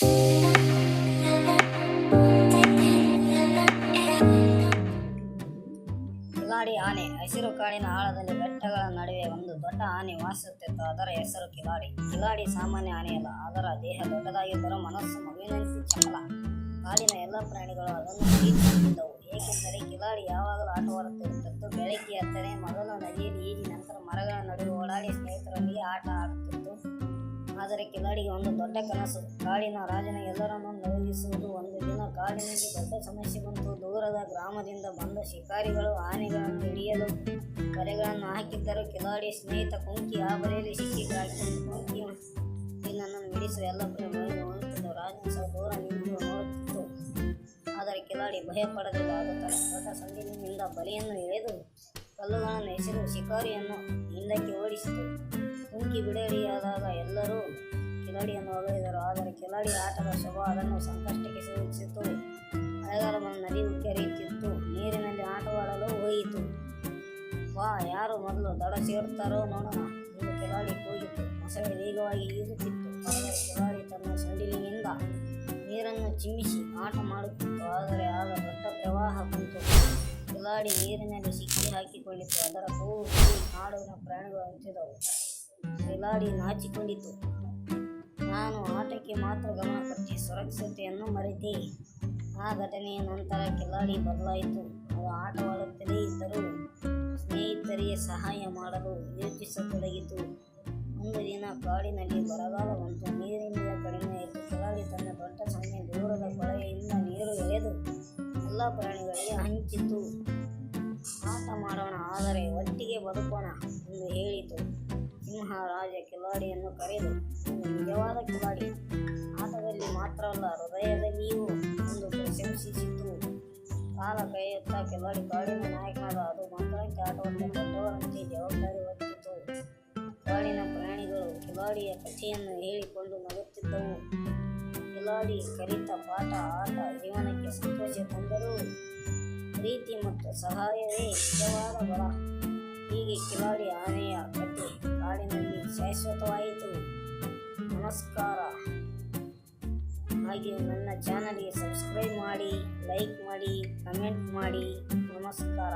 ಕಿಲಾಡಿ ಆನೆ, ಹಸಿರು ಕಾಡಿನ ಆಳದಲ್ಲಿ ಬೆಟ್ಟಗಳ ನಡುವೆ ಒಂದು ದೊಡ್ಡ ಆನೆ ವಾಸಿಸುತ್ತಿತ್ತು. ಅದರ ಹೆಸರು ಕಿಲಾಡಿ. ಕಿಲಾಡಿ ಸಾಮಾನ್ಯ ಆನೆಯಲ್ಲ. ಅದರ ದೇಹ ದೊಡ್ಡದಾಗಿದ್ದರೂ ಮನಸ್ಸು ಮಗುವಿನಂತೆ ಚಪಲ ಕಾಡಿನ ಎಲ್ಲ ಪ್ರಾಣಿಗಳು ಅದನ್ನು ಆದರೆ ಕಿಲಾಡಿಗೆ ಒಂದು ದೊಡ್ಡ ಕನಸು. ಕಾಡಿನ ರಾಜನ ಎಲ್ಲರನ್ನು ನಲುಗಿಸುವುದು ಒಂದು ದಿನ. ಕಾಡಿನಲ್ಲಿ ದೊಡ್ಡ ಸಮಸ್ಯೆ ಬಂತು. ದೂರದ ಗ್ರಾಮದಿಂದ ಬಂದ ಶಿಕಾರಿಗಳು ಆನೆಗಳನ್ನು ಹಿಡಿಯಲು ಕರೆಗಳನ್ನು ಹಾಕಿದ್ದರು. ಕಿಲಾಡಿ ಸ್ನೇಹಿತ ಕುಂಕಿ ಆ ಬಲೆಯಲ್ಲಿ ಸಿಕ್ಕಿದ್ದಾಗಿ ಕುಂಕಿ ನಿನ್ನನ್ನು ಎಲ್ಲ ನೋಡುತ್ತಿದ್ದು ರಾಜನ ದೂರ ನಿಂತು ನೋಡುತ್ತಿತ್ತು. ಆದರೆ ಕಿಲಾಡಿ ಅದು ತನ್ನ ದೊಡ್ಡ ಸಂಜಿನಿಂದ ಬಲೆಯನ್ನು ಎಳೆದು ಕಲ್ಲುಗಳನ್ನು ಎಸೆದು ಶಿಕಾರಿಯನ್ನು ಹಿಂದಕ್ಕೆ ಓಡಿಸಿತು. ಕುಂಕಿ ಬಿಡರಿಯಾದಾಗ ಎಲ್ಲರೂ ಕಿಲಾಡಿಯನ್ನು ಹೊಗಳಿದರು. ಆದರೆ ಕಿಲಾಡಿ ಆಟದ ಸ್ವಭಾವ ಅದನ್ನು ಸಂಕಷ್ಟಕ್ಕೆ ಸಿಲುಕಿಸಿತು. ಮಳೆಗಾಲವನ್ನು ನದಿ ಉಕ್ಕಿ ಹರಿಯುತ್ತಿತ್ತು. ನೀರಿನಲ್ಲಿ ಆಟವಾಡಲು ಹೋಯಿತು. ವಾ ಯಾರು ಮೊದಲು ದಡ ಸೇರುತ್ತಾರೋ ನೋಡೋಣ. ಎಂದು ಕಿಲಾಡಿ ಕೂಗಿತು. ಮೊಸಳೆ ವೇಗವಾಗಿ ಈಜುತ್ತಿತ್ತು ಆದರೆ ಕಿಲಾಡಿ ತನ್ನ ಸಂಡಿಲಿನಿಂದ ನೀರನ್ನು ಚಿಮ್ಮಿಸಿ ಆಟ ಮಾಡುತ್ತಿತ್ತು. ಆದರೆ ಆಗ ದೊಡ್ಡ ಪ್ರವಾಹ ಬಂತು. ಕಿಲಾಡಿ ನೀರಿನಲ್ಲಿ ಸಿಕ್ಕಿ ಹಾಕಿಕೊಳ್ಳಿತು ಅದರ ಕೂಗು ಕಾಡಿನ ಪ್ರಾಣಿಗಳು ಹಂಚಿದವು ಕಿಲಾಡಿ ನಾಚಿಕೊಂಡಿತು. ನಾನು ಆಟಕ್ಕೆ ಮಾತ್ರ ಗಮನ ಕೊಟ್ಟು ಸುರಕ್ಷತೆಯನ್ನು ಮರೆತೆ ಆ ಘಟನೆಯ ನಂತರ ಕಿಲಾಡಿ ಬದಲಾಯಿತು. ಅವು ಆಟವಾಡುತ್ತಲೇ ಇದ್ದರೂ ಸ್ನೇಹಿತರಿಗೆ ಸಹಾಯ ಮಾಡಲು ಯೋಚಿಸತೊಡಗಿತು. ಒಂದು ದಿನ ಕಾಡಿನಲ್ಲಿ ಬರಗಾಲ ಬಂತು. ನೀರಿನಿಂದ ಕಡಿಮೆಯಾಯಿತು ಕಿಲಾಡಿ ತನ್ನ ದೊಡ್ಡ ಸಮಯ ದೂರದ ಕೊಳವೆಯಿಂದ ನೀರು ಎಳೆದು ಎಲ್ಲ ಪ್ರಾಣಿಗಳಿಗೆ ಹಂಚಿತು. ಆಟ ಮಾಡೋಣ, ಆದರೆ ಒಟ್ಟಿಗೆ ಬದುಕೋಣ ಎಂದು ಹೇಳಿತು. ಸಿಂಹ ರಾಜ ಕಿಲಾಡಿಯನ್ನು ಕರೆದು ನಿಜವಾದ ಕಿಲಾಡಿ ಆಟದಲ್ಲಿ ಮಾತ್ರವಲ್ಲ ಹೃದಯದಲ್ಲಿಯೂ ಒಂದು ಪ್ರಶಂಸಿಸಿತು ಕಾಲ ಕೈಯುತ್ತಾ ಕಿಲಾಡಿ ಕಾಡಿನ ನಾಯಕನಾದ ಅದು ಮಾತ್ರಕ್ಕೆ ಆಟವನ್ನು ದೊಡ್ಡವರಂತೆ ಜವಾಬ್ದಾರಿ ಹೊತ್ತಿತು. ಕಾಡಿನ ಪ್ರಾಣಿಗಳು ಕಿಲಾಡಿಯ ಕಥೆಯನ್ನು ಹೇಳಿಕೊಂಡು ನಗುತ್ತಿದ್ದವು. ಕಿಲಾಡಿ ಕಲಿತ ಪಾಠ ಆಟ ಜೀವನಕ್ಕೆ ಸಂತೋಷ ತಂದರೂ ಪ್ರೀತಿ ಮತ್ತು ಸಹಾಯವೇ ನಿಜವಾದ ಬಲ. ಹೀಗೆ ಕಿಲಾಡಿ ಶಾಶ್ವತವಾಯಿತು ನಮಸ್ಕಾರ ಹಾಗೆ ನನ್ನ ಚಾನಲ್ಗೆ ಸಬ್ಸ್ಕ್ರೈಬ್ ಮಾಡಿ ಲೈಕ್ ಮಾಡಿ ಕಮೆಂಟ್ ಮಾಡಿ ನಮಸ್ಕಾರ.